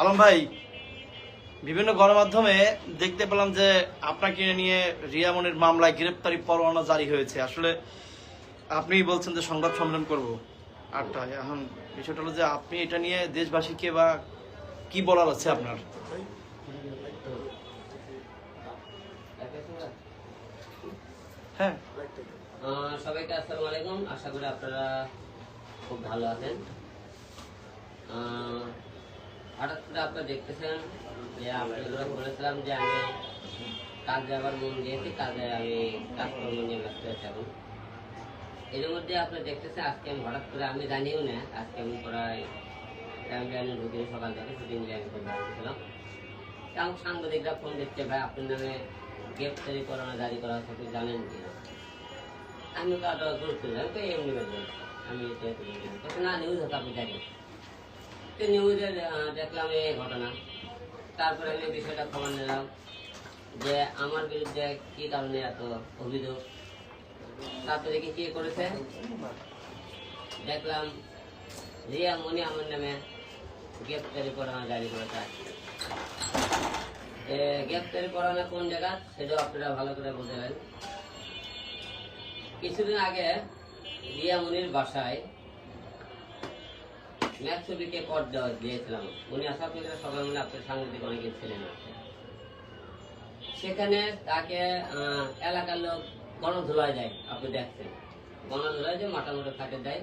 আলম ভাই বিভিন্ন গণমাধ্যমে দেখতে পেলাম যে আপনাকে নিয়ে রিয়ামনির মামলায় গ্রেপ্তারি পরোয়ানা জারি হয়েছে। আসলে আপনি বলছেন যে সংবাদ সম্মেলন করব। আটটা এখন বিষয়টা হলো যে আপনি এটা নিয়ে দেশবাসীকে বা কি বলার আছে আপনার? হ্যাঁ। সবাইকে আসসালামু আলাইকুম। আশা করি আপনারা খুব ভালো আছেন। হঠাৎ করে আপনারা দেখতেছেন যে আপনারা বলেছিলাম যে আমি কাজে আবার মন দিয়েছি কাজে আমি কাজকর্ম নিয়ে ব্যস্ত আছি এখন। এর মধ্যে আপনারা দেখতেছেন আজকে আমি হঠাৎ করে, আমি জানিও না, আজকে আমি প্রায় টাইম লাইনে ঢুকিনি সকাল থেকে শুটিং লাইন করে আসছিলাম আমার সাংবাদিকরা ফোন দিচ্ছে, ভাই, আপনার নামে গ্রেপ্তারি করানো, জারি করা হচ্ছে আপনি জানেন কিনা আমি কাটা গুরুত্ব দিই আমি তো এমনি আমি না। নিউজ হতো আপনি দেখেন তো নিউজে দেখলাম এই ঘটনা। তারপরে আমি বিষয়টা খবর নিলাম যে আমার বিরুদ্ধে কি কারণে এত অভিযোগ? তারপরে দেখি কি করেছে? দেখলাম রিয়া মনি আমার নামে গ্রেপ্তারি পরোয়ানা জারি করেছে। গ্রেপ্তারি কোন জায়গা? সেটাও আপনারা ভালো করে বুঝলেন কিছুদিন আগে রিয়া মুনির বাসায় ম্যাথ ছবিকে কর দেওয়া দিয়েছিলাম। উনি আশা করি সবাই মানে আপনার সাংবাদিক অনেকে ছিলেন সেখানে তাকে এলাকার লোক গণধুলায় দেয়, আপনি দেখছেন। গণধুলায় যে মাথা মোটা কাটে দেয়।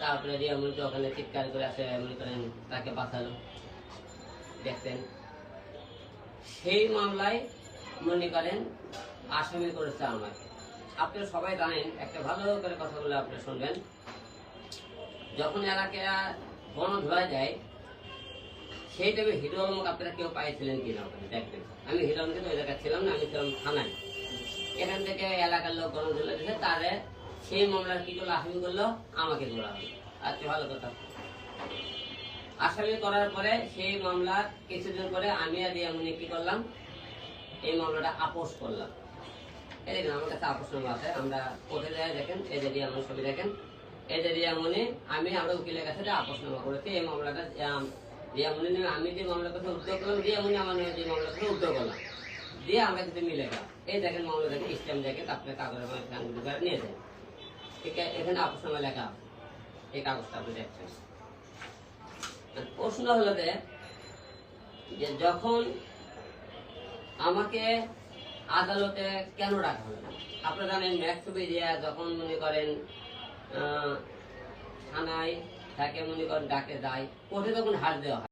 তারপরে রিয়া মুনিকে ওখানে চিৎকার করে আসে, মনে করেন তাকে বাঁচালো। দেখতেন সেই মামলায় মনে করেন আসামি করেছে আমাকে। আপনারা সবাই জানেন, একটা ভালো করে কথাগুলো আপনি শুনবেন। যখন এলাকায় বন ধোয়া যায় সেই টাইমে হিরো আলমকে আপনারা কেউ পাইছিলেন কিনা ওখানে, দেখবেন। আমি হিরো আলমকে তো ওই জায়গায় ছিলাম না, আমি ছিলাম থানায়। এখান থেকে এলাকার লোক গণ ধুলে দিয়েছে তারে সেই মামলার কি করল, আসামি করল, আমাকে ধরা হলো। আচ্ছা ভালো কথা। আসামি করার পরে সেই মামলা কিছুদিন পরে আমি আর রিয়ামনি কি করলাম, এই মামলাটা আপোষ করলাম। এই দেখেন, আমার কাছে আপোষ নামা আছে, আমরা যাই, দেখেন, এই যে রিয়ামনি ছবি দেখেন। রিয়ামনি আমি আমরা উকিলের কাছে করেছি এই মামলাটা রিয়ামনি আমি যে উদ্যোগ করলাম রিয়ামনি আমার যে উদ্যোগ করলাম দিয়ে আমরা কিন্তু মিলে এই দেখেন মামলা দেখেন মধ্যে সাংবাদিক করে নিয়েছেন ঠিক আছে এখানে লেখা। এই কাগজটা আপনি দেখছেন প্রশ্ন হলো যে যখন আমাকে আদালতে কেন রাখা হলো? আপনারা জানেন ম্যাক্সবি দিয়া যখন মনে করেন থানায় তাকে মনে করেন ডাকে যায় কোর্টে তখন হার দেওয়া হয়।